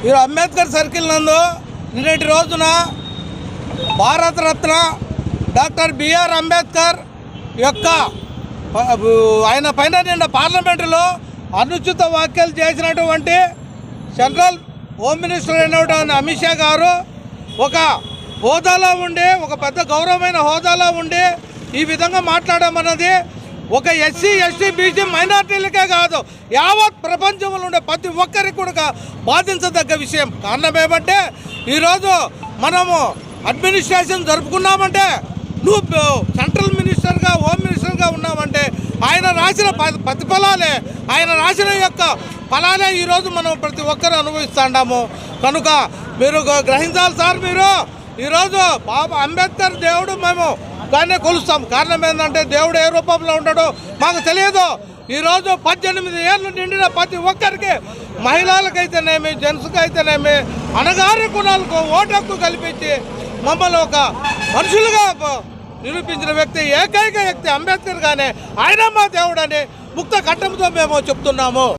ఈ అంబేద్కర్ సర్కిల్ నందు నిన్నటి రోజున భారతరత్న డాక్టర్ బిఆర్ అంబేద్కర్ యొక్క ఆయన పైన నిన్న పార్లమెంటులో అనుచిత వ్యాఖ్యలు చేసినటువంటి సెంట్రల్ హోమ్ మినిస్టర్ అయినటువంటి అమిత్ షా గారు ఒక హోదాలో ఉండి ఒక పెద్ద గౌరవమైన హోదాలో ఉండి ఈ విధంగా మాట్లాడమన్నది ఒక ఎస్సీ ఎస్టీ బీసీ మైనార్టీలకే కాదు యావత్ ప్రపంచంలో ఉండే ప్రతి ఒక్కరికి కూడా బాధించదగ్గ విషయం. కారణం ఏమంటే ఈరోజు మనము అడ్మినిస్ట్రేషన్ జరుపుకున్నామంటే నువ్వు సెంట్రల్ మినిస్టర్గా హోమ్ మినిస్టర్గా ఉన్నామంటే ఆయన రాసిన ప్రతిఫలాలే ఆయన రాసిన యొక్క ఫలాలే ఈరోజు మనం ప్రతి ఒక్కరు అనుభవిస్తున్నాము కనుక మీరు గ్రహించాలి సార్ మీరు. ఈరోజు బాబా అంబేద్కర్ దేవుడు మేము దాన్నే కొలుస్తాం. కారణం ఏంటంటే దేవుడు ఏ రూపంలో ఉంటాడో మాకు తెలియదు. ఈరోజు పద్దెనిమిది ఏళ్ళు నిండిన ప్రతి ఒక్కరికి మహిళలకైతేనేమి జెంట్స్కి అయితేనేమి అనగారి కుణాలకు ఓటు కల్పించి మమ్మల్ని ఒక మనుషులుగా నిరూపించిన వ్యక్తి ఏకైక వ్యక్తి అంబేద్కర్ గానే. ఆయన మా దేవుడని ముక్త కట్టంతో మేము చెప్తున్నాము.